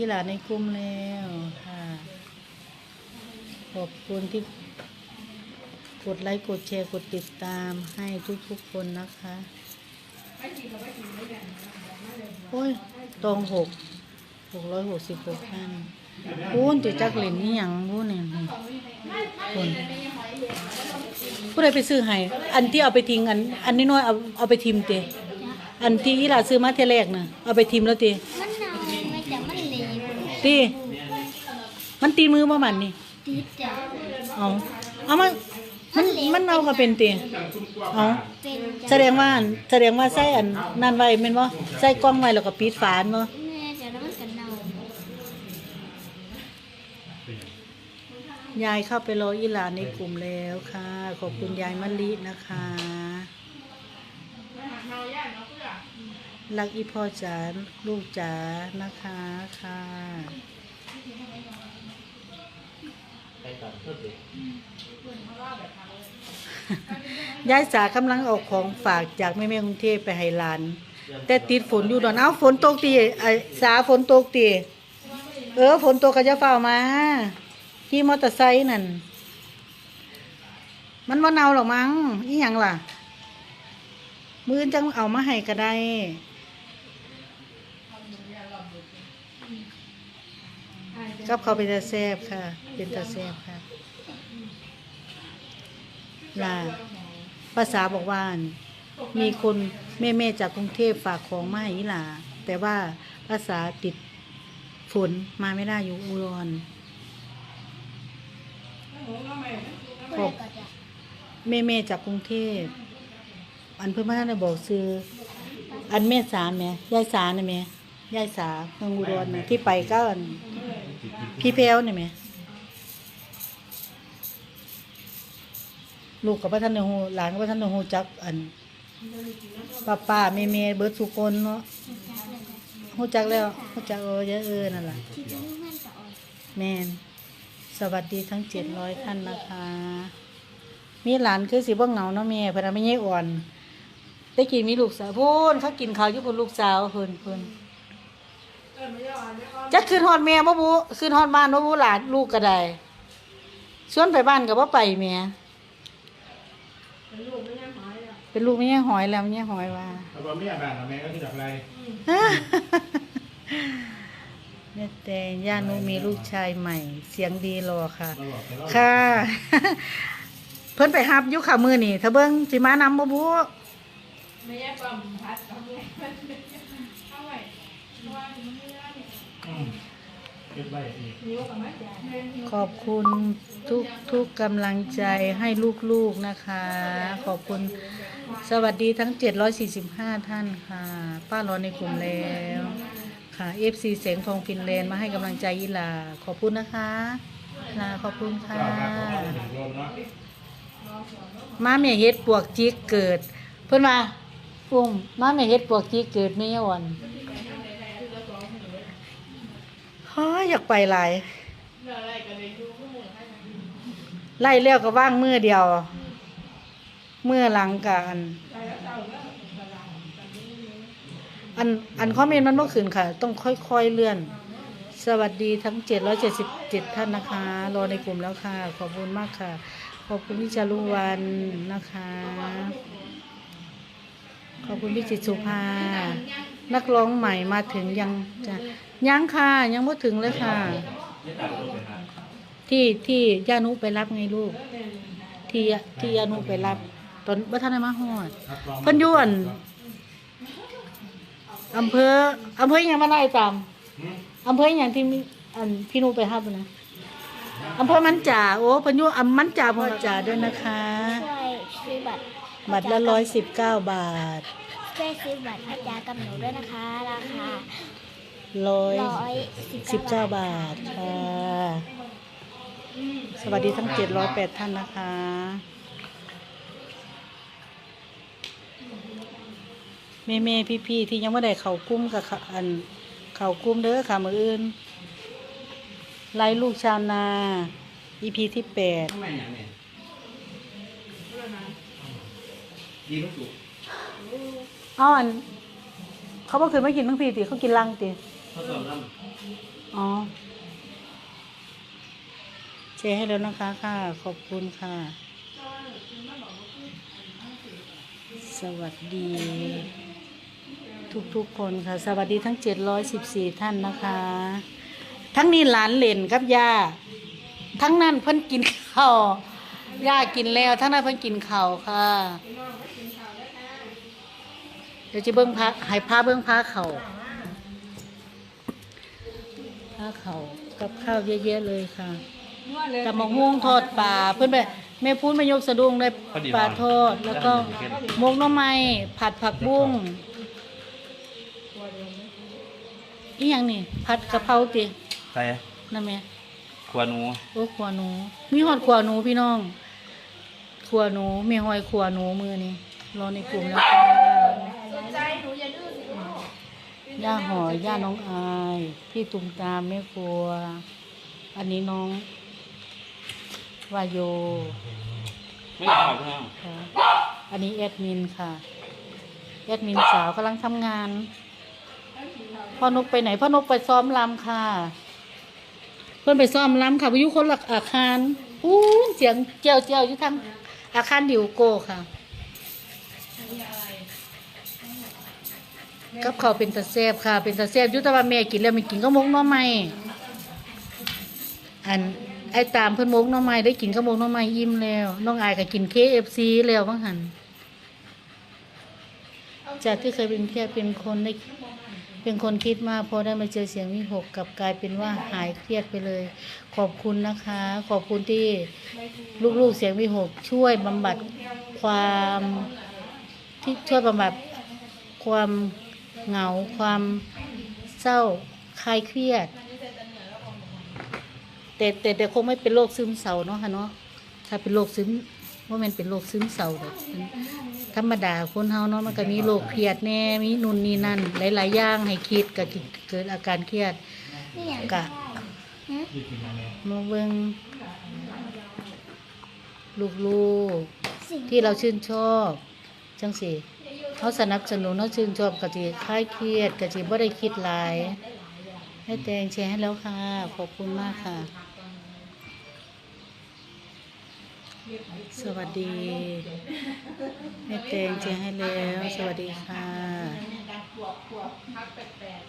อีหลาในกลุ่มแล้วค่ะ ขอบคุณที่กดไลค์กดแชร์กดติดตามให้ทุกๆคนนะคะ โอ้ยตองหกหกร้อยหกสิบหกท่านพูนติจักเหรียญนี่ยังพูนเนี่ยคนผู้ใดไปซื้อให้อันที่เอาไปทิ้งอัน อันนี้น้อยเอาเอาไปทิมเตอันที่อีหลาซื้อมาเทแรกน่ะเอาไปทิมแล้วเตมั ตีมันตีมือบ่มันนี่ติดจ้ะเอาเอามันมันมันเอาก็เป็นเตีเอาเป็นแสดงว่าอันแสดงว่าใส่อันนั่นไว้แม่นบ่ใส่กล้องไว้แล้วก็ปิดฝานบ่แม่จะแล้วมันกันเน่ายายเข้าไปรออีหลานในกลุ่มแล้วค่ะ ขอบคุณยายมะลินะคะ รักอีพ่อจ๋าลูกจ๋านะคะค่ะไปก่อเพิ่มเลยยายสากำลังเอาของฝากจากแม่แม่กรุงเทพไปให้หลาน แต่ติดฝนอยู่ดอนเอ้าฝนตกตีไอ้สาฝนตกตีเออฝนตกก็จะเฝ้ามาขี่มอเตอร์ไซค์นั่น มันว่าเนาหรอมั้งอีหยังล่ะ มือจังเอามาให้ก็ได้ กับเขาเป็นตาแซบค่ะ เป็นตาแซบค่ะล่ะภาษาบอกว่ามีคนแม่แม่ๆจากกรุงเทพฝากของมาให้หล่าแต่ว่าภาษาติดฝนมาไม่ได้อยู่อุดรผู้ใดก็จะแม่แม่ๆจากกรุงเทพอันเพื่อนพ่อท่านได้บอกซื้อ อันแม่สาแม่ยายสาเนี่ยแม่ยายสาเมืองอุดรนะที่ไปก็ พี่เพลวนี่ยแม่ลูกกับพระท่านหูหลานกับพระท่านหูจักอันป้าป้าแม่แม่เบิร์ดสุคนเนาะหูจักแล้วหูจักเออเยอะเออนั่นแหละแมนสวัสดีทั้งเจ็ดร้อยท่านนะคะ มีหลานคือสีบ้งเหงาเนาะแม่เพนนไม่ใช่อ่อน ได้กินมีลูกสาวพูนเขากินข้าวอยู่คนลูกสาวเพิ่นเพิ่น จะคืนฮอดแม่บ่บุคืนฮอดบ้านบ่บุหลานลูกก็ได้ชวนไปบ้านก็บ่ไปแม่เป็นลูกไม่ใช่หอยแล้วไม่ใช่หอยว่าแล้วก็ไม่อยากแบ่งกับแม่ก็คือจากอะไรแม่แต่ย่านุมีลูกชายใหม่ เสียงดีรอค่ะเราบอกแต่ว่าค่ะ เพิ่นไปหับอยู่ขามือนี่ถ้าเบิ่งสิมานำบ่บุอืมเก็บไว้อีกขอบคุณทุกทุกกำลังใจให้ลูกๆนะคะ ขอบคุณสวัสดีทั้ง 745 ท่านค่ะ ป้ารอในกลุ่มแล้วค่ะ FC เสียงทองฟินแลนด์มาให้กำลังใจยีลา ขอบคุณนะคะลาขอบคุณค่ะก็เอาเมเนาะมาแม่เฮ็ดปวกจิกเกิด เพิ่อนว่าอุ้มมาแม่เฮ็ดปวกจิกเกิดไม่ยอนเฮ้ย อยากไปหลายไล่แล้วก็ว่างมือเดียวมือหลังกับอันอันอันคอมเมนต์มันเมื่อคืนค่ะ ต้องค่อยๆเลื่อน สวัสดีทั้ง 777 ท่านนะคะ รอในกลุ่มแล้วค่ะ ขอบคุณมากค่ะ ขอบคุณพี่จารุวันนะคะ ขอบคุณพี่จิตสุภา นักร้องใหม่มาถึงยังจะยังค่ะ ยังไม่ถึงเลยค่ะ ที่ที่ย่านุไปรับไงลูก ที่ที่ย่านุไปรับ ตอนว่าท่านได้มาฮอดครับลองเพันอยวนอำเภออำเภอหยังมาไล่ตามอืมอำเภออย่างที่มีอันพี่นุไปฮับนะอำเภอมันจ่าโอ้เพันอยุอำมันจ่าพงจ่าด้วยนะคะช่วยซื้อบัตรบัตรละร้อยสิบเก้าบาท ช่วยซื้อบัตรอาจารย์กับหนูด้วยนะคะ ราคาร้อยร้อยสิบเก้าบาทค่ะสวัสดีทั้งเจ็ดร้อยแปดท่านนะคะแม่แม่พี่พี่ๆที่ยังไม่ได้เข่ากุ้มกับเขาอันเข่ากุ้มเด้อค่ะมืออื่นไล่ลูกชาวนาอีพีที่แปดทำไมอย่างนี้ดีทุกสุก อ้าวอันเขาบอกคือไม่กินทั้งพีติเขากินลังติเขาสอบน้ำอ๋อแชร์ให้แล้วนะคะค่ะ ขอบคุณค่ะ สวัสดี ทุกๆคนค่ะ สวัสดีทั้ง 714 ท่านนะคะ ทั้งนี้หลานเล่นกับย่าทั้งนั้นเพิ่นกินข้าวย่ากินแล้ว ทั้งนั้นเพิ่นกินข้าวค่ะ เดี๋ยวจะเบิ้งพระให้พาเบิ้งพาเขาพาเขากับข้าวเยอะๆเลยค่ะกับมะม่วงทอดปลาเพื่อนแบบแม่พูดมายกสะดุ้งได้ปลาทอด แล้วก็มกหน้ำไม้ผัดผักบุ้งอีหยังนี่ผัดกะเพราติใส่นั่นแม่ขวาหนู โอ้ขัวหนู มีหอดขัวหนูพี่น้องขัวหนูมีหอยขัวหนูมือนี่รอในกลุ่มแล้วค่ะ ย่าหอยย่าน้องอาย พี่ตุมตามแม่ครัว อันนี้น้องวายโยไม่เอาเพื่อนค่ะอันนี้แอดมินค่ะ แอดมินสาวกำลังทำงาน พ่อนกไปไหน พ่อนกไปซ้อมลำค่ะ เพื่อนไปซ้อมลำค่ะวิยุคนละอาคารอู้เสียงเจียวเจียวอยู่ทางอาคารดิวโก้ค่ะ กับเขาวเป็นตะแซบค่ะ เป็นตะแซบอยุตะวันแม่กินแล้วไม่กินก็มกหน้อไม่อันไอ้ตามเพิ่นมกหน้อไม้ได้กินก็มกหน้อไม้อิ่มแล้ว น้องอายก็กิน KFC แล้วบ้างหันจากที่เคยเป็นแค่เป็นคนได้เป็นคนคิดมากพอได้มาเจอเสียงวิหกกลับกลายเป็นว่าหายเครียดไปเลย ขอบคุณนะคะ ขอบคุณที่ลูกๆเสียงวิหกช่วยบำบัดความที่ช่วยบำบัดความ เหงาความเศร้าคลายเครียด แต่แต่แต่คงไม่เป็นโรคซึมเศร้าเนาะค่ะเนาะถ้าเป็นโรคซึมว่ามันเป็นโรคซึมเศร้าแบบธรรมดาคนเฮาเนาะมันก็มีโรคเครียดแน่มีนู่นนี่นั่น หลาย ๆ อย่างให้คิดก็เกิดอาการเครียดนี่อย่ากะมาเบิ่งลูกๆที่เราชื่นชอบ จังสิ เขาสนับสนุนเขาชื่นชอบกะจิคลายเครียดกะจิบ่ได้คิดหลาย ให้แตงแชร์ให้แล้วค่ะ ขอบคุณมากค่ะ สวัสดีแม่แตงแชร์ให้แล้ว สวัสดีค่ะ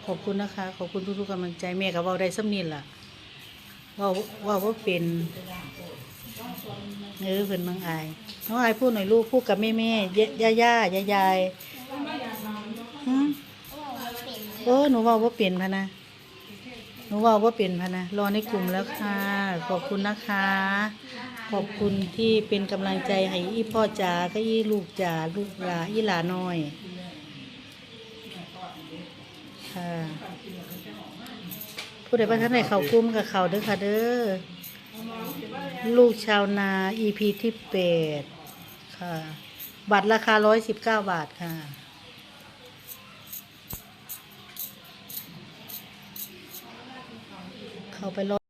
ขอบคุณนะคะ ขอบคุณทุกๆกำลังใจแม่กับว่าได้สำนินล่ะว่าว่าว่าเป็น เออเพิ่นน้องอายน้องอายพูดหน่อยลูกพูดกับแม่แม่ย่าย่าย่ายายฮะโอ้หนูว่าว่าเปลี่ยนพะนะหนูว่าว่าเปลี่ยนพะนะรอในกลุ่มแล้วค่ะ ขอบคุณนะคะ ขอบคุณที่เป็นกำลังใจให้อีพ่อจ๋าก็อีลูกจ๋าลูกหลาอีหลาน้อยค่ะผู้ใดบ้านท่านไหนเขากุ้มกับเขาเด้อค่ะเด้อ ลูกชาวนา EP ที่แปดค่ะ บัตรราคาร้อยสิบเก้าบาทค่ะ เข้าไปรอ